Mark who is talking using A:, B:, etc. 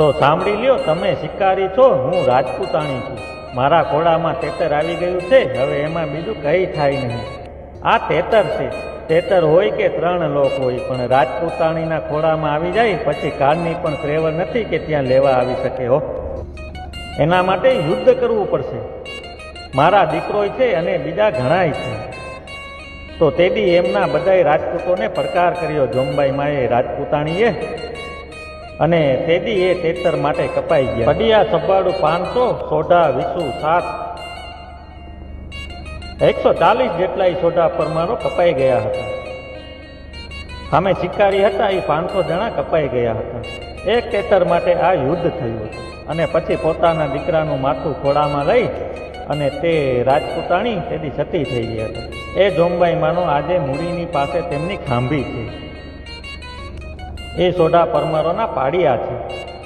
A: તો સાંભળી લ્યો, તમે શિકારી છો, હું રાજપૂતાણી છું. મારા ઘોડામાં તેતર આવી ગયું છે, હવે એમાં બીજું કંઈ થાય નહીં. આ તેતર છે. તેતર હોય કે ત્રણ લોક હોય, પણ રાજપૂતાણીના ખોડામાં આવી જાય, પછી કારની પણ ક્રેવર નથી કે ત્યાં લેવા આવી શકે, હો. એના માટે યુદ્ધ કરવું પડશે. મારા દીકરોય છે અને બીજા ઘણાય છે. તો તે દી એમના બધાય રાજપૂતોને પડકાર કર્યો જોમબાઈ માએ રાજપૂતાણીએ. અને તેદી એ તેતર માટે કપાઈ ગયા. પડિયા સભાડું પાંચસો, સોઢા, વીસુ, સાત. એકસો ચાલીસ જેટલા એ સોઢા પરમાણુ કપાઈ ગયા હતા. સામે શિકારી હતા, એ પાંચસો જણા કપાઈ ગયા હતા. એક તેતર માટે આ યુદ્ધ થયું અને પછી પોતાના દીકરાનું માથું ખોળામાં લઈ અને તે રાજપૂતાણી તેની સતી થઈ ગઈ હતી. એ જોમબાઈ માનો આજે મૂડીની પાસે તેમની ખાંભી છે. એ સોઢા પરમારોના પાડિયા છે.